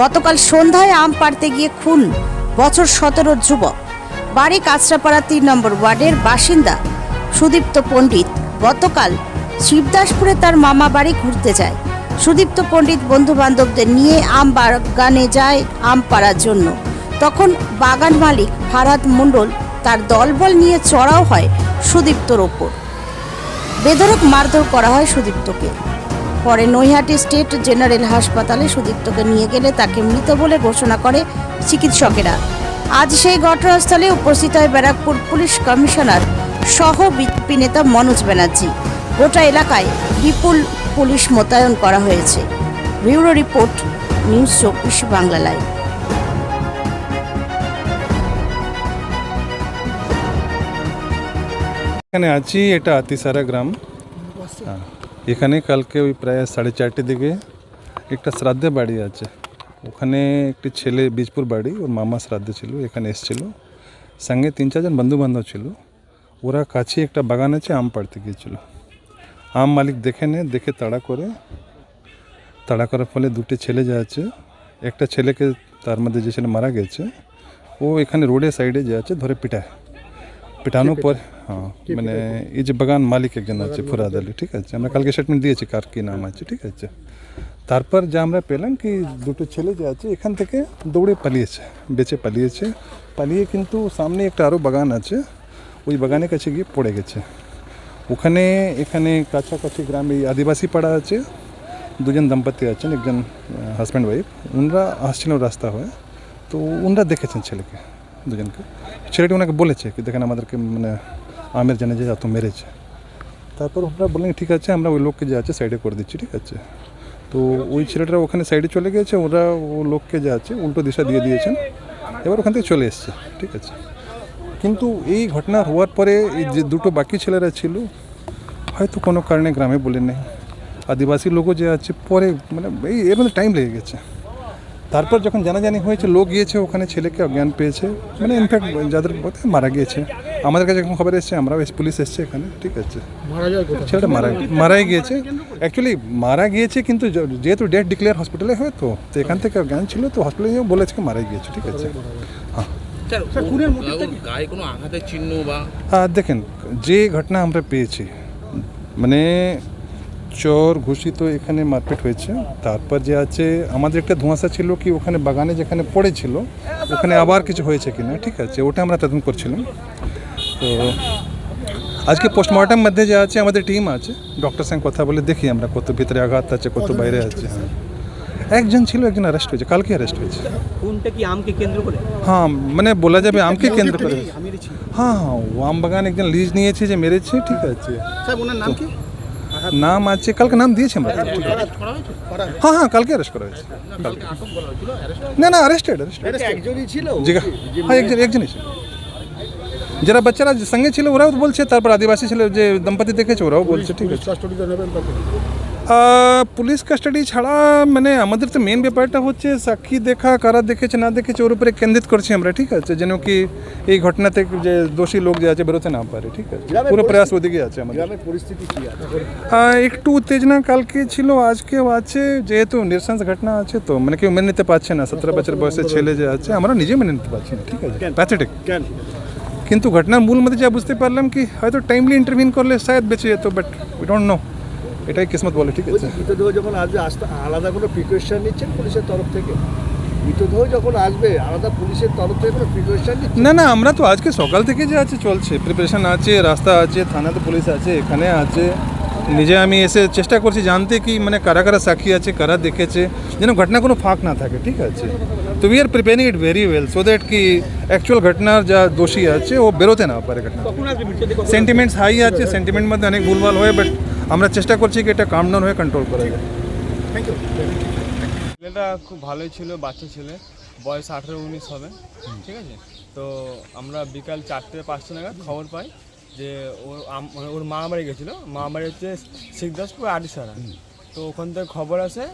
গতকাল সন্ধ্যায় আম পাড়তে গিয়ে খুন বছর সতেরোর যুবক। বাড়ি কাঁচরাপাড়া তিন নম্বর ওয়ার্ডের বাসিন্দা সুদীপ্ত পণ্ডিত। গতকাল শিবদাসপুরে তার মামা বাড়ি ঘুরতে যায়। সুদীপ্ত পণ্ডিত বন্ধু বান্ধবদের নিয়ে আম বাগানে যায় আম পাড়ার জন্য। তখন বাগান মালিক ফারাদ মণ্ডল তার দলবল নিয়ে চড়াও হয় সুদীপ্তর ওপর। বেধরক মারধর করা হয় সুদীপ্তকে। পরে নৈহাটি স্টেট জেনারেল হাসপাতালে সুদীপ্তকে নিয়ে গেলে তাকে মৃত বলে ঘোষণা করে চিকিৎসকেরা। আজ সেই ঘটনাস্থলে উপস্থিত হয় ব্যারাকপুর পুলিশ কমিশনার সহ বিজেপি নেতা মনোজ ব্যানার্জি। গোটা এলাকায় বিপুল পুলিশ মোতায়েন করা হয়েছে। ব্যুরো রিপোর্ট নিউজ চব্বিশ বাংলা লাইভ। এখানে আছি এটা আতিসারা গ্রাম। হ্যাঁ, এখানে কালকে ওই প্রায় সাড়ে চারটের দিকে একটা শ্রাদ্ধে বাড়ি আছে। ওখানে একটি ছেলে বীজপুর বাড়ি, ওর মামা শ্রাদ্ধে ছিল, এখানে এসেছিল। সঙ্গে তিন চারজন বন্ধু বান্ধব ছিল। ওরা কাছে একটা বাগান আছে, আম পাড়তে গিয়েছিল। আম মালিক দেখে নে, দেখে তাড়া করে। তাড়া করার ফলে দুটো ছেলে যা আছে, একটা ছেলেকে তার মধ্যে যে ছেলে মারা গেছে, ও এখানে রোডের সাইডে যে আছে, ধরে পিটায়। পিটানোর পর হ্যাঁ মানে এই যে বাগান মালিক একজন আছে ফুরাদ আলী ঠিক আছে আমরা কালকে স্টেটমেন্ট দিয়েছি কার কী নাম আছে ঠিক আছে তারপর যা আমরা পেলাম কি দুটো ছেলে যে আছে এখান থেকে দৌড়ে পালিয়েছে বেঁচে পালিয়েছে পালিয়ে কিন্তু সামনে একটা আরও বাগান আছে ওই বাগানের কাছে গিয়ে পড়ে গেছে ওখানে এখানে কাছাকাছি গ্রামে এই আদিবাসী পাড়া আছে দুজন দম্পতি আছেন একজন হাজব্যান্ড ওয়াইফ ওনারা আসছিলেন রাস্তা হয়ে তো ওনারা দেখেছেন ছেলেকে দুজনকে ছেলেটি ওনাকে বলেছে কি, দেখেন আমাদেরকে মানে আমের জানে যে এত মেরেছে। তারপর ওনারা বললেন, ঠিক আছে, আমরা ওই লোককে যে আছে সাইডে করে দিচ্ছি, ঠিক আছে। তো ওই ছেলেটা ওখানে সাইডে চলে গেছে ওরা ও লোককে যে আছে উল্টো দিশা দিয়ে দিয়েছেন, এবার ওখান থেকে চলে এসছে, ঠিক আছে। কিন্তু এই ঘটনা হওয়ার পরে এই যে দুটো বাকি ছেলেরা ছিল, হয়তো কোনো কারণে গ্রামে বলে নেই আদিবাসী লোকও যে আছে, পরে মানে এই এর মধ্যে টাইম লেগে গেছে। তারপর যখন জানাজানি হয়েছে লোক গিয়েছে ওখানে ছেলেকে অজ্ঞান পেয়েছে। মানে ইনফ্যাক্ট যাদের মারা গিয়েছে। আমাদের কাছে যখন খবর এসছে আমরাও পুলিশ এসছে এখানে ঠিক আছে। ছেলেটা মারা মারাই গিয়েছে। অ্যাকচুয়ালি মারা গিয়েছে কিন্তু যেহেতু ডেট ডিক্লেয়ার হসপিটালে হয় তো তো এখান থেকে জ্ঞান ছিল তো হসপিটালে বলেছে কি মারা গিয়েছে ঠিক আছে। হ্যাঁ। দেখেন যে ঘটনা আমরা পেয়েছি মানে চোর ঘুষি তো এখানে মারপিট হয়েছে। তারপর যে আছে আমাদের একটা ধোঁয়াশা ছিল কি ওখানে বাগানে যেখানে পড়েছিল ওখানে আবার কিছু হয়েছে কিনা ঠিক আছে ওটা আমরা তদন্ত করছিলাম। তো আজকে পোস্টমর্টম মধ্যে যে আছে আমাদের টিম আছে ডক্টর সঙ্গে কথা বলে দেখি আমরা কত ভিতরে আঘাত আছে কত বাইরে আছে। হ্যাঁ একজন ছিল একজন অ্যারেস্ট হয়েছে কালকে অ্যারেস্ট হয়েছে। কোনটা কি আমকে কেন্দ্র করে? হ্যাঁ মানে বলা যাবে আমকে কেন্দ্র করে। হ্যাঁ হ্যাঁ ও আম বাগান একজন লিজ নিয়েছে যে মেরেছে ঠিক আছে। স্যার ওনার নাম কি? নাম আছে কালকে নাম দিয়েছে আমরা তো, ঠিক আছে হ্যাঁ হ্যাঁ কালকে অ্যারেস্ট করা হয়েছে কালকে না না অ্যারেস্টেড অ্যারেস্টেড একজনই ছিল জি হ্যাঁ একজন একজনই ছিল যারা বাচ্চারা সঙ্গে ছিল ওরাও বলছে তারপর আদিবাসী ছিল যে দম্পতি দেখেছে ওরাও বলছে ঠিক আছে আহ, পুলিশ কাস্টাডি ছাড়া মানে আমাদের তো মেন ব্যাপারটা হচ্ছে সাক্ষী দেখা কারা দেখেছে না দেখেছে ওর উপরে কেন্দ্রিত করছি আমরা ঠিক আছে? যেন কি এই ঘটনা থেকে যে দোষী লোক যে আছে বেরোতে না পারে ঠিক আছে? পুরো প্রয়াস ওদিকে আছে আমাদের। পরিস্থিতি কি একটু উত্তেজনা কালকে ছিল আজকেও আছে যেহেতু নিরসংস ঘটনা আছে তো মানে কেউ মেনে নিতে পারছে না সতেরো বছর বয়সের ছেলে যে আছে আমরা নিজে মেনে নিতে পারছি না ঠিক আছে? প্যাথেটিক কিন্তু ঘটনার মূল মধ্যে যা বুঝতে পারলাম কি হয়তো টাইমলি ইন্টারভিন করলে শায়দ বেঁচে যেত বাট উই ডোন্ট নো এটাই কিসমত বলে ঠিক আছে? মৃতদেহ যখন আসবে আসতে আলাদা কোনো প্রিকশন নিচ্ছেন পুলিশের তরফ থেকে? মৃতদেহ যখন আসবে আলাদা পুলিশের তরফ থেকে কোনো প্রিকশন না না আমরা তো আজকে সকাল থেকে যে আছে চলছে। প্রিপারেশন আছে রাস্তা আছে থানাতে পুলিশ আছে এখানে আছে। নিজে আমি এসে চেষ্টা করছি জানতে কি মানে কারা কারা সাক্ষী আছে কারা দেখেছে যেন ঘটনা কোনো ফাঁক না থাকে ঠিক আছে? তো we are preparing it very well so that কি অ্যাকচুয়াল ঘটনার যা দোষী আছে ও বেরোতে না পারে ঘটনা সেন্টিমেন্টস হাই আছে সেন্টিমেন্ট মধ্যে অনেক ভুলভাল হয় বাট আমরা চেষ্টা করছি কি এটা কাম ডাউন হয়ে কন্ট্রোল করা যায় ছেলেটা খুব ভালোই ছিল বাচ্চা ছেলে। বয়স আঠেরো উনিশ হবে ঠিক আছে? তো আমরা বিকাল চারটে পাঁচটা নাগাদ খবর পাই যে ওর মানে ওর মা বাড়ি গেছিল। মা বাড়ি হচ্ছে শিখদাসপুর আডিসারা। তো ওখান থেকে খবর আসে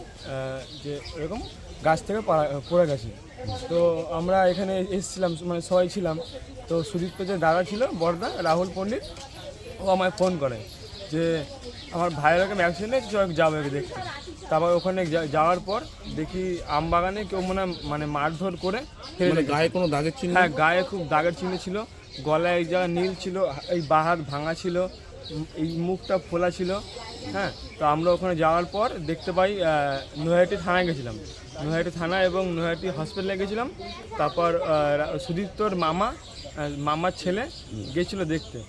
যে এরকম গাছ থেকে পাড়া- পড়ে গেছে। তো আমরা এখানে এসেছিলাম মানে সবাই ছিলাম। তো সুদীপ্ত যে দাদা ছিল বড়দা রাহুল পণ্ডিত ও আমায় ফোন করে যে আমার ভাইয়ের এরকম অ্যাক্সিডেন্ট চল যাব দেখতে। তারপর ওখানে যাওয়ার পর দেখি আম বাগানে কেউ মনে মানে মারধর করে মানে। গায়ে কোনো দাগের চিহ্ন? হ্যাঁ গায়ে খুব দাগের চিহ্ন ছিল। গলায় এক জায়গায় নীল ছিল এই বাহাত ভাঙা ছিল এই মুখটা ফোলা ছিল। হ্যাঁ তো আমরা ওখানে যাওয়ার পর দেখতে পাই নৈহাটি থানায় গেছিলাম। নৈহাটি থানা এবং নৈহাটি হসপিটালে গেছিলাম। তারপর সুদীপ্তর মামা মামার ছেলে গেছিল দেখতে।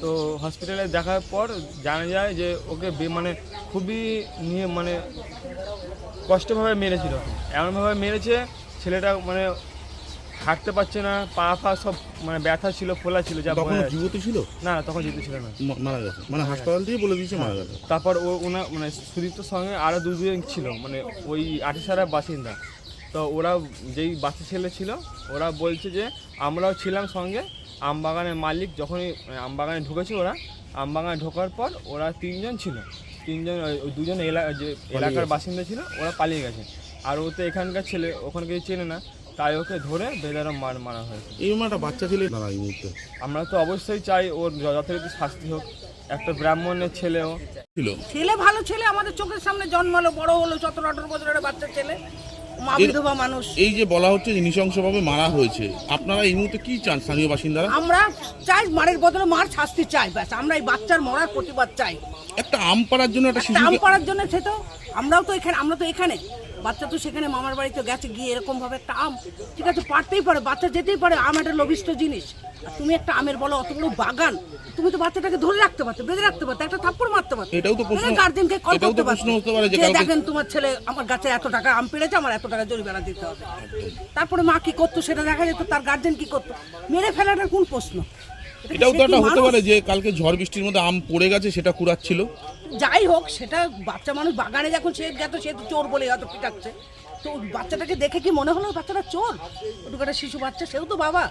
তো হসপিটালে দেখার পর জানা যায় যে ওকে মানে খুবই নিয়ে মানে কষ্টভাবে মেরেছিল। এমনভাবে মেরেছে, ছেলেটা মানে হাঁটতে পারছে না পা ফা সব মানে ব্যথা ছিল ফোলা ছিল যা তখন। জীবত ছিল? না না তখন যেতে ছিল না। মারা গেছে। মানে হাসপাতাল থেকে বলে দিয়েছে মারা গেছে। তারপর ও ওনা মানে সুদীপ্তর সঙ্গে আরও দুজন ছিল মানে ওই আটিসারা বাসিন্দা। তো ওরা যেই বাচ্চা ছেলে ছিল ওরা বলছে যে আমরাও ছিলাম সঙ্গে আমবাগানের মালিক যখনই মানে আমবাগানে ঢুকেছে ওরা আমবাগানে ঢোকার পর ওরা তিনজন ছিল। তিনজন ওই- দুজন এলা যে এলাকার বাসিন্দা ছিল ওরা পালিয়ে গেছে। আর ও তো এখানকার ছেলে ওখানে কিছু চেনে না। তাই ওকে ধরে বেদারম মার মারা হয়েছে। এই একটা বাচ্চা ছেলে না এই মুহূর্তে। আমরা তো অবশ্যই চাই ওর যথারীতি শাস্তি হোক। একটা ব্রাহ্মণের ছেলেও। ছিল। ছেলে ভালো ছেলে আমাদের চোখের সামনে জন্মালো বড় হলো সতেরো আঠারো বছরের বাচ্চা ছেলে। মা বিধবা মানুষ। এই যে বলা হচ্ছে যে নৃশংসভাবে মারা হয়েছে আপনারা এই মুহূর্তে কি চান স্থানীয় বাসিন্দারা? আমরা চাই মারের বদলে মার শাস্তি চাই ব্যাস। আমরা এই বাচ্চার মরার প্রতিবাদ চাই। একটা আম পাড়ার জন্য একটা একটা আম পাড়ার জন্য সে তো আমরাও তো এখানে আমরা তো এখানে। বাচ্চা তো সেখানে মামার বাড়িতে গেছে গিয়ে এরকম ভাবে একটা আম ঠিক আছে পারতেই পারে বাচ্চা যেতেই পারে আম একটা লবিষ্ট জিনিস। আর তুমি একটা আমের বলো অত বড় বাগান তুমি তো বাচ্চাটাকে ধরে রাখতে পারতে বেঁধে রাখতে পারতে একটা থাপ্পড় মারতে পারতে। এটাও তো প্রশ্ন- গার্জেনকে কল করতে পারতে। যে দেখেন তোমার ছেলে আমার গাছে এত টাকা আম পেড়েছে আমার এত টাকা জরিমানা দিতে হবে। তারপরে মা কি করতো সেটা দেখা যেত তার গার্জেন কি করতো? মেরে ফেলাটার কোন প্রশ্ন? এটাও তো একটা হতে পারে যে কালকে ঝড় বৃষ্টির মধ্যে আম পড়ে গেছে সেটা কুড়াচ্ছিল। যাই হোক সেটা বাচ্চা মানুষ বাগানে যখন সে গেত সে তো চোর বলে হয়তো পিটাচ্ছে। তো বাচ্চাটাকে দেখে কি মনে হলো বাচ্চাটা চোর? ওটুকু একটা শিশু বাচ্চা সেও তো বাবা।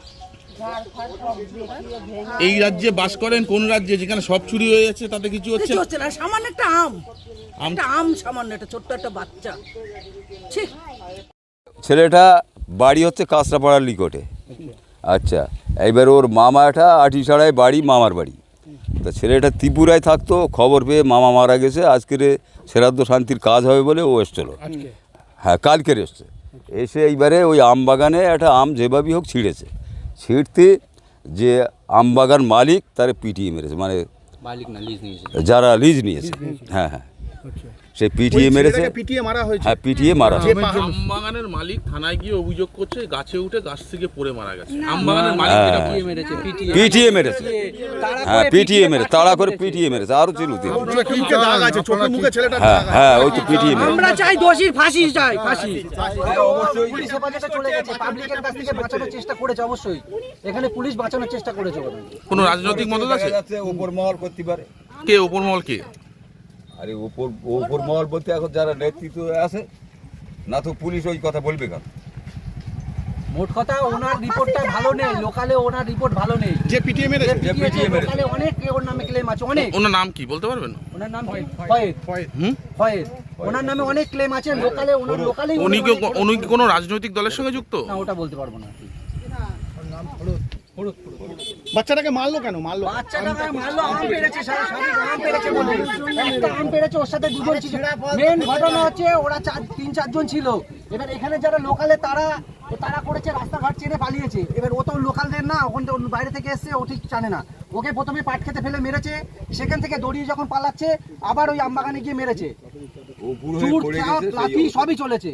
এই রাজ্যে বাস করেন কোন রাজ্যে? যেখানে সব চুরি হয়ে যাচ্ছে তাতে কিছু হচ্ছে? কিছু হচ্ছে না সামান্য একটা আম। একটা আম সামান্য একটা ছোট্ট একটা বাচ্চা। ঠিক ছেলেটা বাড়ি হচ্ছে কাঁচরাপাড়ার নিকটে। আচ্ছা এইবার ওর মামা একটা আটিসাড়ায় বাড়ি মামার বাড়ি। তা ছেলেটা ত্রিপুরায় থাকতো খবর পেয়ে মামা মারা গেছে আজকের শ্রাদ্ধ শান্তির কাজ হবে বলে ও এসছিল। হ্যাঁ কালকের এসছে। এসে এইবারে ওই আম বাগানে একটা আম যেভাবেই হোক ছিঁড়েছে। ছিঁড়তে যে আম বাগান মালিক তারে পিটিয়ে মেরেছে মানে যারা লিজ নিয়েছে। হ্যাঁ হ্যাঁ। সে পিটিয়ে মেরেছে। পিটিয়ে মারা হয়েছে। হ্যাঁ পিটিয়ে মারা। হয়েছে। আমবাগানের মালিক থানায় গিয়ে অভিযোগ করছে গাছে উঠে গাছ থেকে পড়ে মারা গেছে। আমবাগানের মালিক হ্যাঁ। বলছে। পিটিয়ে মেরেছে। হ্যাঁ পিটিয়ে মেরেছে। তাড়া করে পিটিয়ে মেরেছে। আরও ছিল তিন দাগ আছে চোখে মুখে ছেলেটা হ্যাঁ হ্যাঁ ওই তো পিটিয়ে মেরেছে। আমরা চাই দোষীর ফাঁসি চাই ফাঁসি। পুলিশ হেফাজতে চলে গেছে। পাবলিকের কাছ থেকে বাঁচানোর চেষ্টা করেছে অবশ্যই। এখানে পুলিশ বাঁচানোর চেষ্টা করেছে কোনো রাজনৈতিক মদত আছে? উপর মহল করতে পারে কে ওপর মহল কে? আরে উপর উপর মহল বলতে এখন যারা নেতৃত্ব আছে না তো পুলিশ ওই কথা বলবে কেন? মোট কথা ওনার রিপোর্টটা ভালো নেই লোকালে ওনার রিপোর্ট ভালো নেই। যে পিটিয়ে মেরেছে যে পিটিয়েছে, লোকালে অনেক ওর নামে ক্লেম আছে অনেক। ওনার নাম কি বলতে পারবেন? ওনার নাম ফয়েদ হুম? ফয়েদ। ওনার নামে অনেক ক্লেম আছে লোকালে ওনার লোকালেই উনি কি উনি কি কোনো রাজনৈতিক দলের সঙ্গে যুক্ত? না ওটা বলতে পারব না। বাচ্চাটাকে মারলো কেন? মারলো। বাচ্চাটাকে মারলো আম পেড়েছে সারা সারি আম পেড়েছে বলে একটা আম পেড়েছে ওর সাথে দুজন ছিল। মেন ঘটনা হচ্ছে ওরা চার তিন চারজন ছিল। এবার এখানে যারা লোকালে তারা তারা করেছে রাস্তাঘাট চেনে পালিয়েছে। এবার ও তো লোকালদের না ওখান বাইরে থেকে এসছে ও ঠিক জানে না। ওকে প্রথমে পাট খেতে ফেলে মেরেছে সেখান থেকে দড়িয়ে যখন পালাচ্ছে আবার ওই আমবাগানে গিয়ে মেরেছে। লাঠি সবই চলেছে।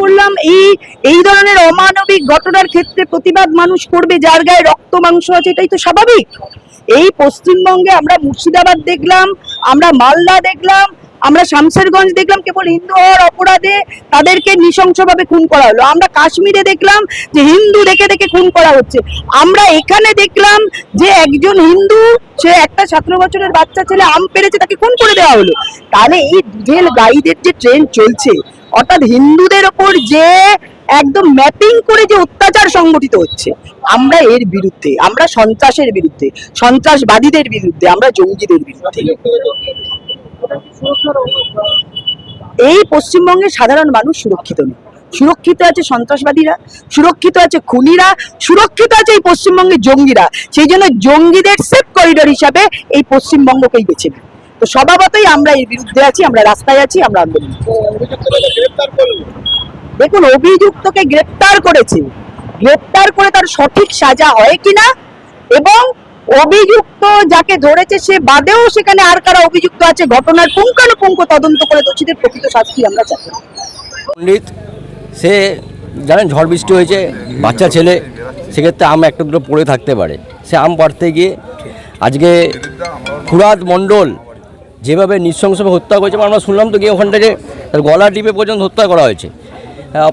করলাম, এই এই ধরনের অমানবিক ঘটনার ক্ষেত্রে প্রতিবাদ মানুষ করবে, যার গায়ে রক্ত, মাংস আছে, এটাই তো স্বাভাবিক। এই পশ্চিমবঙ্গে আমরা মুর্শিদাবাদ দেখলাম, আমরা মালদা দেখলাম, আমরা শামসেরগঞ্জ দেখলাম, কেবল হিন্দু হওয়ার অপরাধে তাদেরকে নৃশংসভাবে খুন করা হলো। আমরা কাশ্মীরে দেখলাম যে হিন্দু দেখে দেখে খুন করা হচ্ছে। আমরা এখানে দেখলাম যে একজন হিন্দু, সে একটা সতেরো বছরের বাচ্চা ছেলে, আম পেরেছে, তাকে খুন করে দেওয়া হলো। তাহলে এই দুধেল গাইদের যে ট্রেন চলছে অর্থাৎ হিন্দুদের ওপর যে একদম ম্যাপিং করে যে অত্যাচার সংগঠিত হচ্ছে, আমরা এর বিরুদ্ধে, আমরা সন্ত্রাসের বিরুদ্ধে, সন্ত্রাসবাদীদের বিরুদ্ধে, আমরা জঙ্গিদের বিরুদ্ধে। এই পশ্চিমবঙ্গের সাধারণ মানুষ সুরক্ষিত নেই সুরক্ষিত আছে সন্ত্রাসবাদীরা, সুরক্ষিত আছে খুনিরা, সুরক্ষিত আছে এই পশ্চিমবঙ্গের জঙ্গিরা। সেই জন্য জঙ্গিদের সেফ করিডোর হিসাবে এই পশ্চিমবঙ্গকেই বেছে নেয় তো স্বভাবতই আমরা এর বিরুদ্ধে আছি, আমরা রাস্তায় আছি, আমরা আন্দোলন দেখুন, অভিযুক্তকে গ্রেপ্তার করেছে। গ্রেপ্তার করে তার সঠিক সাজা হয় কিনা এবং অভিযুক্ত যাকে ধরেছে, সে বাদেও সেখানে আর কারা অভিযুক্ত আছে, ঘটনার পুঙ্খানুপুঙ্খ তদন্ত করে দোষীদের প্রকৃত শাস্তি আমরা চাই। পণ্ডিত, সে জানেন ঝড় বৃষ্টি হয়েছে, বাচ্চা ছেলে, সেক্ষেত্রে আম একটা দুটো পড়ে থাকতে পারে। সে আম পাড়তে গিয়ে আজকে ফুরাদ মণ্ডল যেভাবে নৃশংসভাবে হত্যা করেছে, আমরা শুনলাম তো গিয়ে ওখান থেকে গলা টিপে পর্যন্ত হত্যা করা হয়েছে।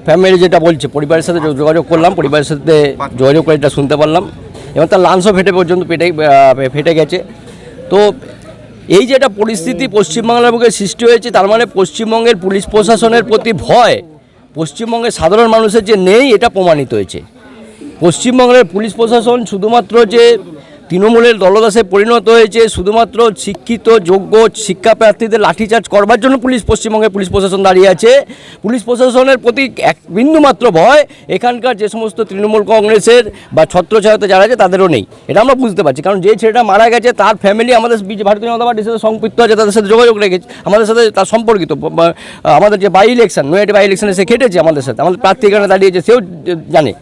ফ্যামিলি যেটা বলছে, পরিবারের সাথে যোগাযোগ করলাম, পরিবারের সাথে যোগাযোগ করে এটা শুনতে পারলাম। এবং তার লাঞ্চও ফেটে পর্যন্ত পেটে ফেটে গেছে। তো এই যে একটা পরিস্থিতি পশ্চিমবাংলার বুকে সৃষ্টি হয়েছে, তার মানে পশ্চিমবঙ্গের পুলিশ প্রশাসনের প্রতি ভয়, পশ্চিমবঙ্গের সাধারণ মানুষের যে নেই, এটা প্রমাণিত হয়েছে। পশ্চিমবঙ্গের পুলিশ প্রশাসন শুধুমাত্র যে তৃণমূলের দলদাসে পরিণত হয়েছে শুধুমাত্র শিক্ষিত, যোগ্য শিক্ষা প্রার্থীদের লাঠিচার্জ করবার জন্য পুলিশ পশ্চিমবঙ্গে পুলিশ প্রশাসন দাঁড়িয়ে আছে। পুলিশ প্রশাসনের প্রতি এক বিন্দুমাত্র ভয়, এখানকার যে সমস্ত তৃণমূল কংগ্রেসের বা ছত্রছায়াতে যারা আছে তাদেরও নেই। এটা আমরা বুঝতে পারছি, কারণ যে ছেলেটা মারা গেছে তার ফ্যামিলি আমাদের ভারতীয় জনতা পার্টির সাথে সম্পৃক্ত আছে, তাদের সাথে যোগাযোগ রেখেছে, আমাদের সাথে তার সম্পর্কিত আমাদের যে বাই ইলেকশন নয়াটি বাই ইলেকশনে সে খেটেছে আমাদের সাথে, আমাদের প্রার্থী এখানে দাঁড়িয়েছে, সেও জানে।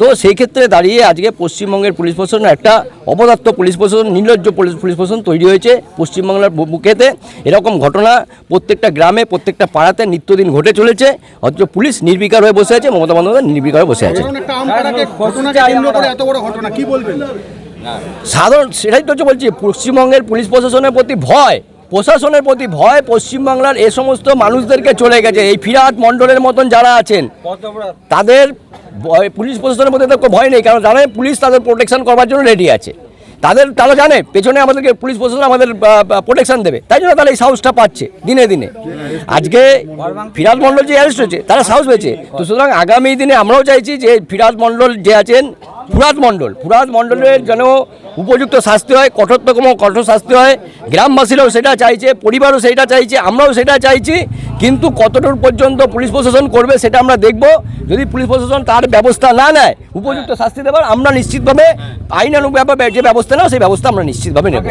তো সেই ক্ষেত্রে দাঁড়িয়ে আজকে পশ্চিমবঙ্গের পুলিশ প্রশাসন একটা অপদার্থ পুলিশ প্রশাসন নির্লজ্জ পুলিশ পুলিশ প্রশাসন তৈরি হয়েছে পশ্চিমবাংলার বুকেতে এরকম ঘটনা প্রত্যেকটা গ্রামে প্রত্যেকটা পাড়াতে নিত্যদিন ঘটে চলেছে। অথচ পুলিশ নির্বিকার হয়ে বসে আছে মমতা বন্দ্যোপাধ্যায় নির্বিকার হয়ে বসে আছে। ঘটনা কি বলবেন? সাধারণ সেটাই তো হচ্ছে বলছি পশ্চিমবঙ্গের পুলিশ প্রশাসনের প্রতি ভয়। প্রশাসনের প্রতি ভয় পশ্চিমবাংলার এ সমস্ত মানুষদেরকে চলে গেছে। এই ফিরাত মণ্ডলের মতন যারা আছেন, তাদের পুলিশ প্রশাসনের মধ্যে তো কোনো ভয় নেই, কারণ জানে পুলিশ তাদের প্রোটেকশন করবার জন্য রেডি আছে। তাদের, তারা জানে, পেছনে আমাদেরকে পুলিশ প্রশাসন আমাদের প্রোটেকশন দেবে। তাই জন্য তারা এই সাহসটা পাচ্ছে, দিনে দিনে। আজকে ফিরাজ মণ্ডল যে অ্যারেস্ট হয়েছে, তারা সাহস পেয়েছে। তো সুতরাং আগামী দিনে আমরাও চাইছি যে ফিরাজ মণ্ডল যে আছেন ফুরাদ মণ্ডল ফুরাদ মণ্ডলের যেন উপযুক্ত শাস্তি হয়, কঠোরতম কঠোর শাস্তি হয়। গ্রামবাসীরাও সেটা চাইছে, পরিবারও সেটা চাইছে, আমরাও সেটা চাইছি, কিন্তু কতটুকু পর্যন্ত পুলিশ প্রশাসন করবে সেটা আমরা দেখব। যদি পুলিশ প্রশাসন তার ব্যবস্থা না নেয়, উপযুক্ত শাস্তি দেবার, আমরা নিশ্চিতভাবে আইনানুগ ব্যাপার যে ব্যবস্থা নেওয়া, সেই ব্যবস্থা আমরা নিশ্চিতভাবে নেব।